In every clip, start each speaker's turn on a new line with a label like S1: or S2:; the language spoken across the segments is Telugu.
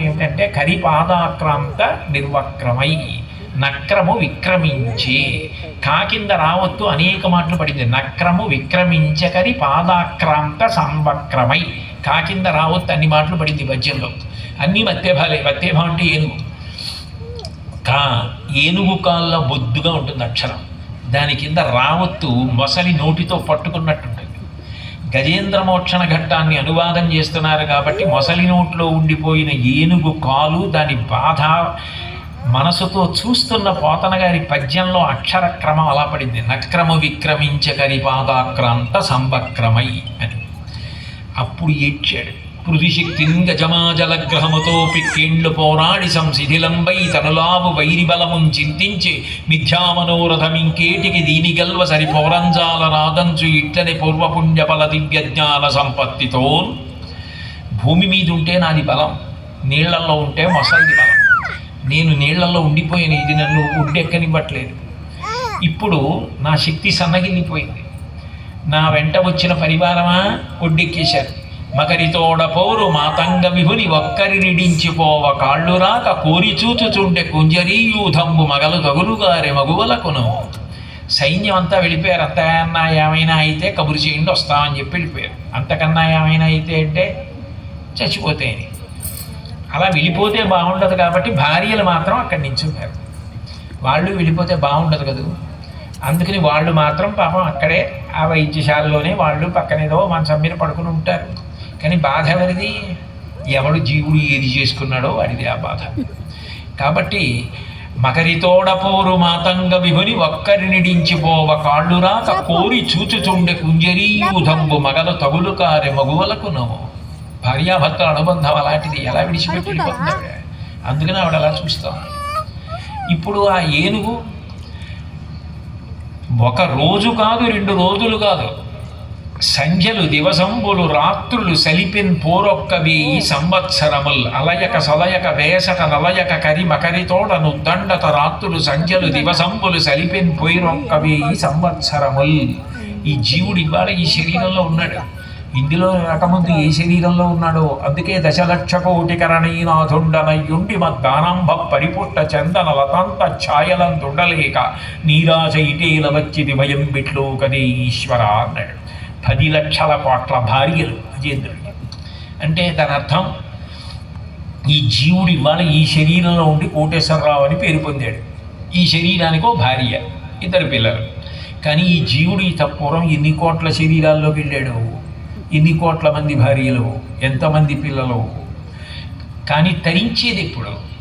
S1: ఏమిటంటే కరిపాదాక్రాంత నిర్వక్రమై నక్రము విక్రమించి. కాకింద రావత్తు అనేక మాటలు పడింది. నక్రము విక్రమించకరి పాదాక్రాంత సంవక్రమై. కాకింద రావత్తు అన్ని మాటలు పడింది పద్యంలో అన్నీ మత్తేభాలే మత్తేభా అంటే ఏనుగు. కా ఏనుగు కాళ్ళ బొద్దుగా ఉంటుంది అక్షరం. దాని కింద రావత్తు మొసలి నోటితో పట్టుకున్నట్టుంటుంది. గజేంద్ర మోక్షణ ఘట్టాన్ని అనువాదం చేస్తున్నారు కాబట్టి మొసలి నోట్లో ఉండిపోయిన ఏనుగు కాలు దాని బాధ మనసుతో చూస్తున్న పోతన గారి పద్యంలో అక్షర క్రమం అలా పడింది. నక్రమ విక్రమించకరి పాదాక్రాంత సంవక్రమై అని. అప్పుడు ఏడ్చాడు. పృథిశక్తిన్ గజమాజలగ్రహముతో పిక్కిండ్లు పోరాడి సంశిథిలంబై తనులావు వైరిబలమున్ చింతించి మిథ్యామనోరథమింకేటికి దీని గల్వ సరి పౌరంజాల రాదంచు ఇట్లని పూర్వపుణ్యఫల దివ్యజ్ఞాన సంపత్తితో భూమి మీద ఉంటే నాది బలం నీళ్ళల్లో ఉంటే మొసలిది బలం. నేను నీళ్ళలో ఉండిపోయాను ఇది నన్ను ఉండెక్కనివ్వట్లేదు. ఇప్పుడు నా శక్తి సన్నగిల్లిపోయింది. నా వెంట వచ్చిన పరివారమా? ఒడ్డెక్కేశారు మగరితోడ పౌరు మాతంగ విహుని ఒక్కరి నిడించిపోవ కాళ్ళు రాక కోరి చూచుచుండే కుంజరీయూధంబు మగలు తగులుగారే మగువలకును. సైన్యం అంతా వెళ్ళిపోయారు అంతకన్నా ఏమైనా అయితే కబురు చేయండి వస్తామని చెప్పి వెళ్ళిపోయారు. అంతకన్నా ఏమైనా అయితే అంటే చచ్చిపోతే అలా వెళ్ళిపోతే బాగుండదు కాబట్టి భార్యలు మాత్రం అక్కడి నుంచి ఉన్నారు. వాళ్ళు వెళ్ళిపోతే బాగుండదు కదా. అందుకని వాళ్ళు మాత్రం పాపం అక్కడే ఆ వైద్యశాలలోనే వాళ్ళు పక్కనేదో మంచం మీద పడుకుని ఉంటారు. కానీ బాధ ఎవరిది? ఎవడు జీవుడు ఏది చేసుకున్నాడో వాడిది ఆ బాధ. కాబట్టి మకరితోడపోరు మాతంగ విభుని ఒక్కరి నిడించిపోవ కాళ్ళు రాక కోరి చూచుచుండె కుంజరీయూధంబు మగల తగులు కారె మగువలకు నమో భార్యాభర్తల అనుబంధం అలాంటిది ఎలా విడిచిపెట్టి? అందుకని ఆవిడ అలా చూస్తాం. ఇప్పుడు ఆ ఏనుగు ఒక రోజు కాదు రెండు రోజులు కాదు. సంఖ్యలు దివసంబులు రాత్రులు సలిపిన్ పోరొక్కవి ఈ సంవత్సరముల్. అలయక సలయక వేసట నలయక కరి మకరితోడను దండత రాత్రులు సంఖ్యలు దివసంబులు సలిపిన్ పోయిరొక్కవి ఈ సంవత్సరముల్. ఈ జీవుడు ఇవాళ ఈ శరీరంలో ఉన్నాడు. ఇందులో రకముందు ఏ శరీరంలో ఉన్నాడో అందుకే దశలక్ష కోటి కరణీనాథుండనయ్యుండి మద్దానంభ పరిపుట్ట చందన లతాంత ఛాయలందుండలేక నీరాశ ఇటేల వచ్చిది భయం బిట్లో కదే ఈశ్వర అన్నాడు. పది లక్షల కోట్ల భార్యలు అజేంద్రుడికి అంటే దాని అర్థం ఈ జీవుడు ఇవాళ ఈ శరీరంలో ఉండి కోటేశ్వరరావు అని పేరు పొందాడు. ఈ శరీరానికో భార్య ఇద్దరు పిల్లలు. కానీ ఈ జీవుడు ఈ తప్పూర్వం ఎన్ని కోట్ల శరీరాల్లోకి వెళ్ళాడు ఎన్ని కోట్ల మంది భార్యలు ఎంతమంది పిల్లలు. కానీ తరించేది ఎప్పుడు?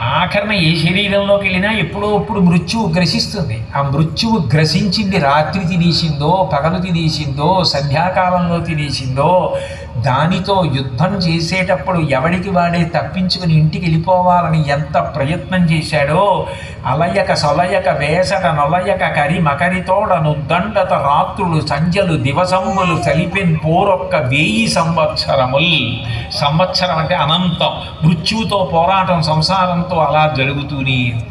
S1: ఆఖరణ ఏ శరీరంలోకి వెళ్ళినా ఎప్పుడో ఇప్పుడు మృత్యువు గ్రసిస్తుంది. ఆ మృత్యువు గ్రసించింది రాత్రి తినేసిందో పగలు తినేసిందో సంధ్యాకాలంలో తినేసిందో దానితో యుద్ధం చేసేటప్పుడు ఎవడికి వాడే తప్పించుకుని ఇంటికి వెళ్ళిపోవాలని ఎంత ప్రయత్నం చేశాడో అలయక సొలయక వేసట నొలయక కరి మకరితోడను దండత రాత్రులు సంజలు దివసంబులు చలిపెన్ పోరొక్క వెయ్యి సంవత్సరముల్. సంవత్సరం అంటే అనంతం. మృత్యువుతో పోరాటం సంసారంతో అలా జరుగుతూనే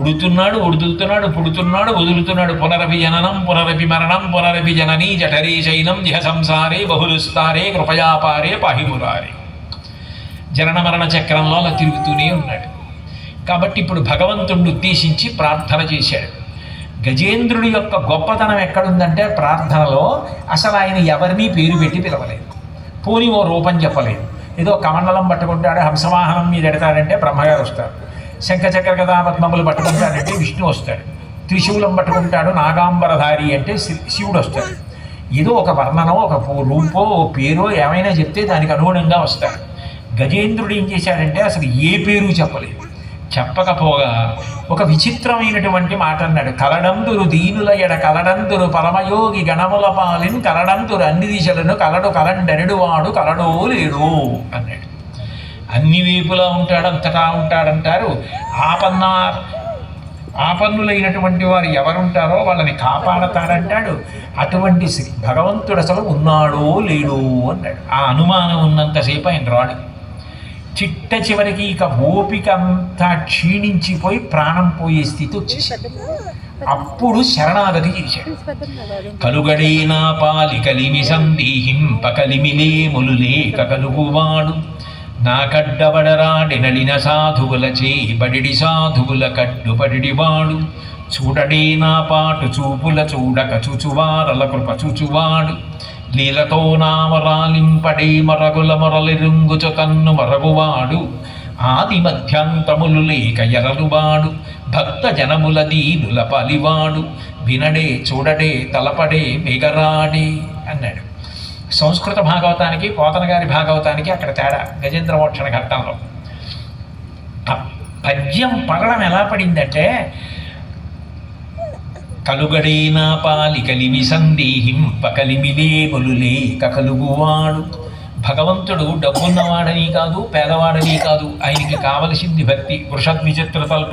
S1: పుడుతున్నాడు ఉడుతుతున్నాడు పుడుతున్నాడు వదులుతున్నాడు. పునరపి జననం పునరపి మరణం పునరపి జననీ జఠరీ శైనం జిహ సంసారే బహులుస్తారే కృపయాపారే పాహిమురారే. జనన మరణ చక్రంలో అలా తిరుగుతూనే ఉన్నాడు. కాబట్టి ఇప్పుడు భగవంతుడిని ఉద్దేశించి ప్రార్థన చేశాడు. గజేంద్రుడి యొక్క గొప్పతనం ఎక్కడుందంటే ప్రార్థనలో అసలు ఆయన ఎవరినీ పేరు పెట్టి పిలవలేదు. పోని ఓ రూపం చెప్పలేదు. ఏదో కమండలం పట్టుకుంటాడు హంసవాహనం మీద ఎడతాడంటే బ్రహ్మగారు వస్తారు. శంఖచక్ర గదా పద్మములు పట్టుకుంటాడంటే విష్ణు వస్తాడు. త్రిశూలం పట్టుకుంటాడు నాగాంబరధారి అంటే శి- శివుడు వస్తాడు. ఏదో ఒక వర్ణనో ఒక రూపో ఓ పేరో ఏమైనా చెప్తే దానికి అనుగుణంగా వస్తాడు. గజేంద్రుడు ఏం చేశాడంటే అసలు ఏ పేరు చెప్పలేదు. చెప్పకపోగా ఒక విచిత్రమైనటువంటి మాట అన్నాడు. కలడందురు దీనుల ఎడ కలడందురు పరమయోగి గణముల పాలిన్ కలడందురు అన్ని దిశలను కలడు కలండెనడు వాడు కలడో లేడు అన్నాడు. అన్ని వైపులా ఉంటాడు అంతటా ఉంటాడంటారు. ఆపన్న ఆపన్నులైనటువంటి వారు ఎవరుంటారో వాళ్ళని కాపాడతాడంటాడు. అటువంటి శ్రీ భగవంతుడు అసలు ఉన్నాడో లేడో అన్నాడు. ఆ అనుమానం ఉన్నంతసేపు ఆయన రాడు. చిట్ట చివరికి ఇక ఓపిక అంతా క్షీణించిపోయి ప్రాణం పోయే స్థితి వచ్చేసింది. అప్పుడు శరణాగతి చేశాడు. కలుగడేనా పాలి కలిమి సందేహింప కలిమిలే ములులేక కలుగువాడు నాకడ్డబడరాడి సాధువుల సాధువులచే బడిడి సాధువుల కడ్డుబడివాడు చూడడే నా పాటు చూపుల చూడక చూచువారల కృప చూచువాడు. లీలతో నామరాలింపడే మరగుల మరలిరుంగుచు తన్ను మరగువాడు. ఆది మధ్యాంతములు లేక ఎరలువాడు. భక్త జనముల దీనుల పలివాడు. వినడే చూడడే తలపడే మిగరాడే అన్నాడు. సంస్కృత భాగవతానికి పోతన గారి భాగవతానికి అక్కడ తేడా గజేంద్ర మోక్షణ ఘట్టంలో పద్యం పడడం ఎలా పడిందంటే కలుగడేనా పాలి కలిమి సందేహింప కలిమిలేములు లేక కలుగువాడు. భగవంతుడు డబ్బున్నవాడని కాదు పేదవాడని కాదు ఆయనకి కావలసింది భక్తి వృషద్విచిత్రతలు